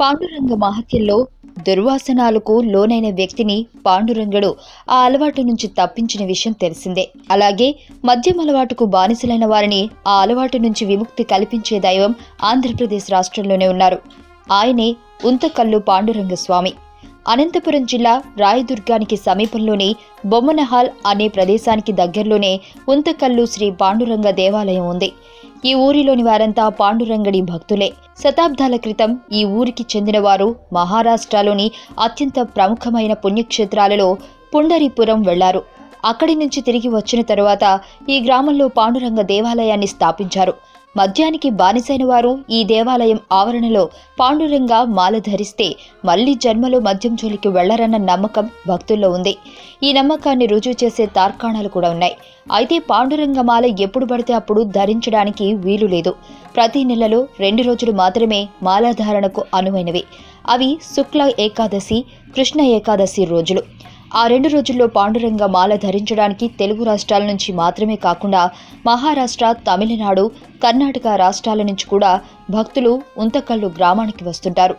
పాండురంగ మహత్యంలో దుర్వాసనాలకు లోనైన వ్యక్తిని పాండురంగడు ఆ అలవాటు నుంచి తప్పించిన విషయం తెలిసిందే. అలాగే మద్యం అలవాటుకు బానిసలైన వారిని ఆ అలవాటు నుంచి విముక్తి కల్పించే దైవం ఆంధ్రప్రదేశ్ రాష్ట్రంలోనే ఉన్నారు. ఆయనే ఉంతకల్లు పాండురంగ స్వామి. అనంతపురం జిల్లా రాయదుర్గానికి సమీపంలోని బొమ్మనహాల్ అనే ప్రదేశానికి దగ్గరలోనే ఉంతకల్లు శ్రీ పాండురంగ దేవాలయం ఉంది. ఈ ఊరిలోని వారంతా పాండురంగడి భక్తులే. శతాబ్దాల క్రితం ఈ ఊరికి చెందినవారు మహారాష్ట్రలోని అత్యంత ప్రముఖమైన పుణ్యక్షేత్రాలలో పుండరీపురం వెళ్ళారు. అక్కడి నుంచి తిరిగి వచ్చిన తరువాత ఈ గ్రామంలో పాండురంగ దేవాలయాన్ని స్థాపించారు. మద్యానికి బానిసైన వారు ఈ దేవాలయం ఆవరణలో పాండురంగ మాల ధరిస్తే మళ్ళీ జన్మలో మద్యం జోలికి వెళ్ళరన్న నమ్మకం భక్తుల్లో ఉంది. ఈ నమ్మకాన్ని రుజువు చేసే తార్కాణాలు కూడా ఉన్నాయి. అయితే పాండురంగ మాల ఎప్పుడు పడితే అప్పుడు ధరించడానికి వీలు లేదు. ప్రతి నెలలో రెండు రోజులు మాత్రమే మాలాధారణకు అనువైనవి. అవి శుక్ల ఏకాదశి కృష్ణ ఏకాదశి రోజులు. ఆ రెండు రోజుల్లో పాండురంగ మాల ధరించడానికి తెలుగు రాష్ట్రాల నుంచి మాత్రమే కాకుండా మహారాష్ట్ర తమిళనాడు కర్ణాటక రాష్ట్రాల నుంచి కూడా భక్తులు ఉంతకల్లు గ్రామానికి వస్తుంటారు.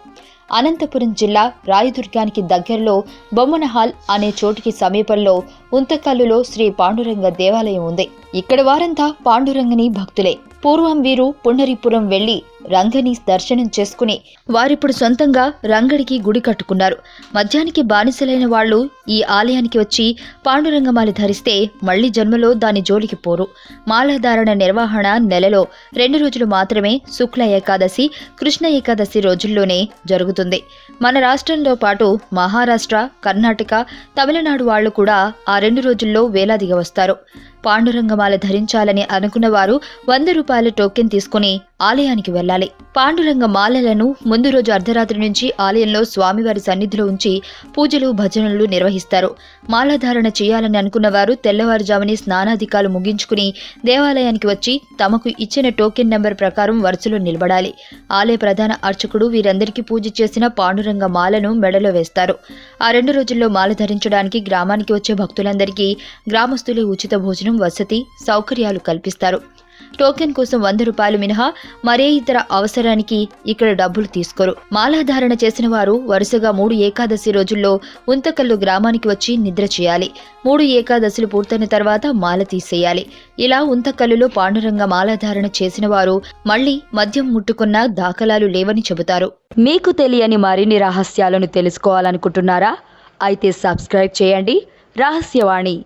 అనంతపురం జిల్లా రాయదుర్గానికి దగ్గరలో బొమ్మనహాల్ అనే చోటికి సమీపంలో ఉంతకల్లులో శ్రీ పాండురంగ దేవాలయం ఉంది. ఇక్కడ వారంతా పాండురంగని భక్తులే. పూర్వం వీరు పుండరీపురం వెళ్ళి రంగని దర్శనం చేసుకుని వారిప్పుడు సొంతంగా రంగడికి గుడి కట్టుకున్నారు. మద్యానికి బానిసలైన వాళ్ళు ఈ ఆలయానికి వచ్చి పాండురంగమాల ధరిస్తే మళ్ళీ జన్మలో దాని జోలికి పోరు. మాలధారణ నిర్వహణ నెలలో రెండు రోజులు మాత్రమే శుక్ల ఏకాదశి కృష్ణ ఏకాదశి రోజుల్లోనే జరుగుతుంది. మన రాష్ట్రంలో పాటు మహారాష్ట్ర కర్ణాటక తమిళనాడు వాళ్ళు కూడా ఆ రెండు రోజుల్లో వేలాదిగా వస్తారు. పాండురంగమాల ధరించాలని అనుకున్న వారు వంద రూపాయల టోకెన్ తీసుకుని ఆలయానికి వెళ్ళాలి. పాండురంగ మాలలను ముందు రోజు అర్ధరాత్రి నుంచి ఆలయంలో స్వామివారి సన్నిధిలో ఉంచి పూజలు భజనలు నిర్వహిస్తారు. మాలాధారణ చేయాలని అనుకున్న వారు తెల్లవారుజామునే స్నానాధికాలు ముగించుకుని దేవాలయానికి వచ్చి తమకు ఇచ్చిన టోకెన్ నెంబర్ ప్రకారం వరుసలో నిలబడాలి. ఆలయ ప్రధాన అర్చకుడు వీరందరికీ పూజ చేసిన పాండురంగ మాలను మెడలో వేస్తారు. ఆ రెండు రోజుల్లో మాల ధరించడానికి గ్రామానికి వచ్చే భక్తులందరికీ గ్రామస్తులే ఉచిత భోజనం వసతి సౌకర్యాలు కల్పిస్తారు. టోకెన్ కోసం వంద రూపాయలు మినహా మరే ఇతర అవసరానికి ఇక్కడ డబ్బులు తీసుకోరు. మాలాధారణ చేసిన వారు వరుసగా మూడు ఏకాదశి రోజుల్లో ఉంతకల్లు గ్రామానికి వచ్చి నిద్ర చేయాలి. మూడు ఏకాదశులు పూర్తయిన తర్వాత మాల తీసేయాలి. ఇలా ఉంతకల్లులో పాండురంగ మాలాధారణ చేసిన వారు మళ్ళీ మద్యం ముట్టుకున్న దాఖలాలు లేవని చెబుతారు. మీకు తెలియని మరిన్ని రహస్యాలను తెలుసుకోవాలనుకుంటున్నారా? అయితే సబ్స్క్రైబ్ చేయండి. రహస్యవాణి.